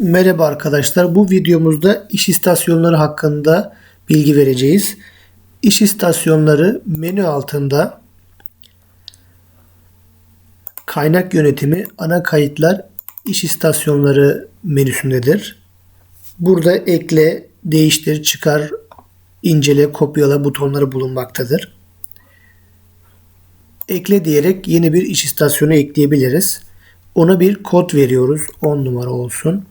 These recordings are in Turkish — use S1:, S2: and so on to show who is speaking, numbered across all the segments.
S1: Merhaba arkadaşlar. Bu videomuzda iş istasyonları hakkında bilgi vereceğiz. İş istasyonları menü altında kaynak yönetimi, ana kayıtlar, iş istasyonları menüsündedir. Burada ekle, değiştir, çıkar, incele, kopyala butonları bulunmaktadır. Ekle diyerek yeni bir iş istasyonu ekleyebiliriz. Ona bir kod veriyoruz. 10 numara olsun.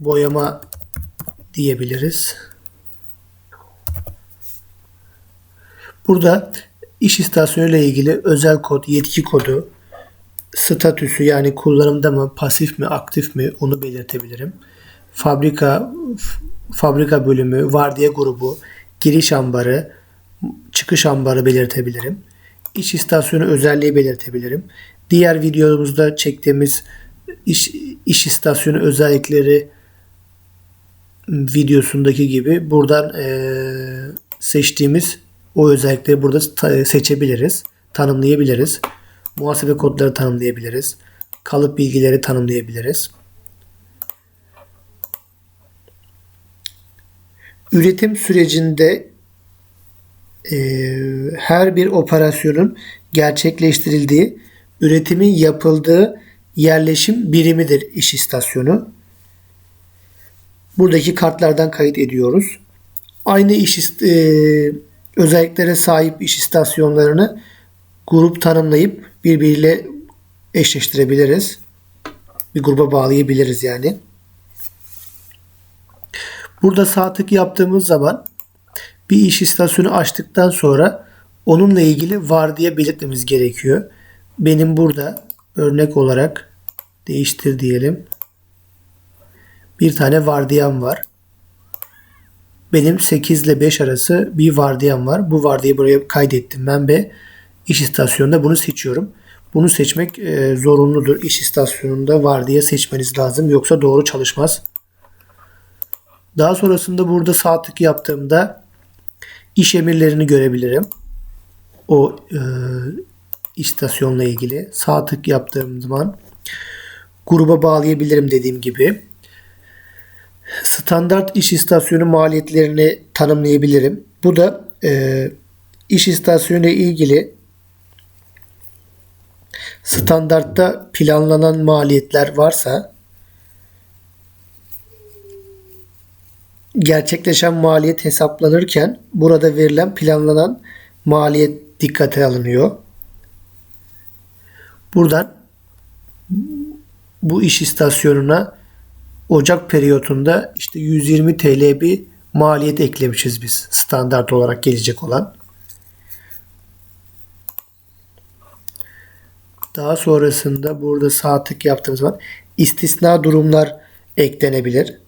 S1: Boyama diyebiliriz. Burada iş istasyonu ile ilgili özel kod, yetki kodu, statüsü yani kullanımda mı, pasif mi, aktif mi onu belirtebilirim. Fabrika fabrika bölümü, vardiya grubu, giriş ambarı, çıkış ambarı belirtebilirim. İş istasyonu özelliği belirtebilirim. Diğer videomuzda çektiğimiz iş, iş istasyonu özellikleri videosundaki gibi buradan e, seçtiğimiz o özellikleri burada ta- seçebiliriz. Tanımlayabiliriz. Muhasebe kodları tanımlayabiliriz. Kalıp bilgileri tanımlayabiliriz. Üretim sürecinde e, her bir operasyonun gerçekleştirildiği, üretimin yapıldığı yerleşim birimidir iş istasyonu. Buradaki kartlardan kayıt ediyoruz. Aynı iş e, özelliklere sahip iş istasyonlarını grup tanımlayıp birbiriyle eşleştirebiliriz. Bir gruba bağlayabiliriz yani. Burada sağ tık yaptığımız zaman bir iş istasyonu açtıktan sonra onunla ilgili var diye belirtmemiz gerekiyor. Benim burada örnek olarak değiştir diyelim. Bir tane vardiyam var. Benim 8 ile 5 arası bir vardiyam var. Bu vardiyayı buraya kaydettim ben ve iş istasyonunda bunu seçiyorum. Bunu seçmek e, zorunludur. İş istasyonunda vardiya seçmeniz lazım. Yoksa doğru çalışmaz. Daha sonrasında burada sağ tık yaptığımda iş emirlerini görebilirim. O e, istasyonla ilgili sağ tık yaptığım zaman gruba bağlayabilirim dediğim gibi. Standart iş istasyonu maliyetlerini tanımlayabilirim. Bu da e, iş istasyonu ile ilgili standartta planlanan maliyetler varsa gerçekleşen maliyet hesaplanırken burada verilen planlanan maliyet dikkate alınıyor. Buradan bu iş istasyonuna Ocak periyotunda işte 120 TL bir maliyet eklemişiz biz standart olarak gelecek olan. Daha sonrasında burada sağ tık yaptığımız zaman istisna durumlar eklenebilir.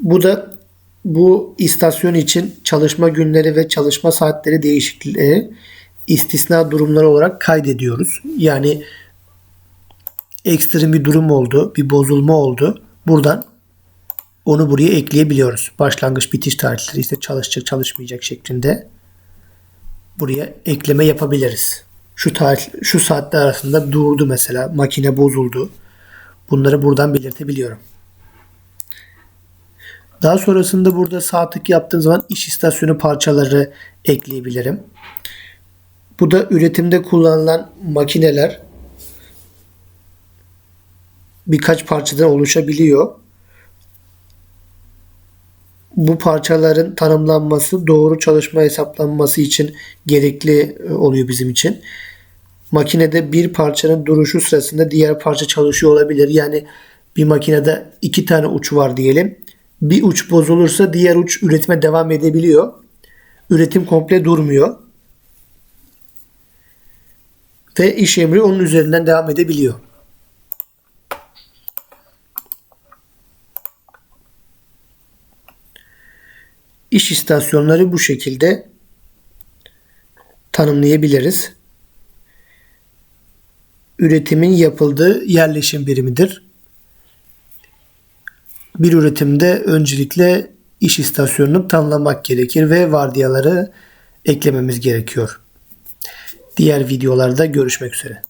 S1: Bu da bu istasyon için çalışma günleri ve çalışma saatleri değişikliği istisna durumları olarak kaydediyoruz. Yani ekstrem bir durum oldu, bir bozulma oldu. Buradan onu buraya ekleyebiliyoruz. Başlangıç bitiş tarihleri işte çalışacak çalışmayacak şeklinde buraya ekleme yapabiliriz. Şu tarih şu saatler arasında durdu mesela makine bozuldu. Bunları buradan belirtebiliyorum. Daha sonrasında burada sağ tık yaptığım zaman iş istasyonu parçaları ekleyebilirim. Bu da üretimde kullanılan makineler birkaç parçadan oluşabiliyor. Bu parçaların tanımlanması, doğru çalışma hesaplanması için gerekli oluyor bizim için. Makinede bir parçanın duruşu sırasında diğer parça çalışıyor olabilir. Yani bir makinede iki tane uç var diyelim. Bir uç bozulursa diğer uç üretime devam edebiliyor. Üretim komple durmuyor. Ve iş emri onun üzerinden devam edebiliyor. İş istasyonları bu şekilde tanımlayabiliriz. Üretimin yapıldığı yerleşim birimidir. Bir üretimde öncelikle iş istasyonunu tanımlamak gerekir ve vardiyaları eklememiz gerekiyor. Diğer videolarda görüşmek üzere.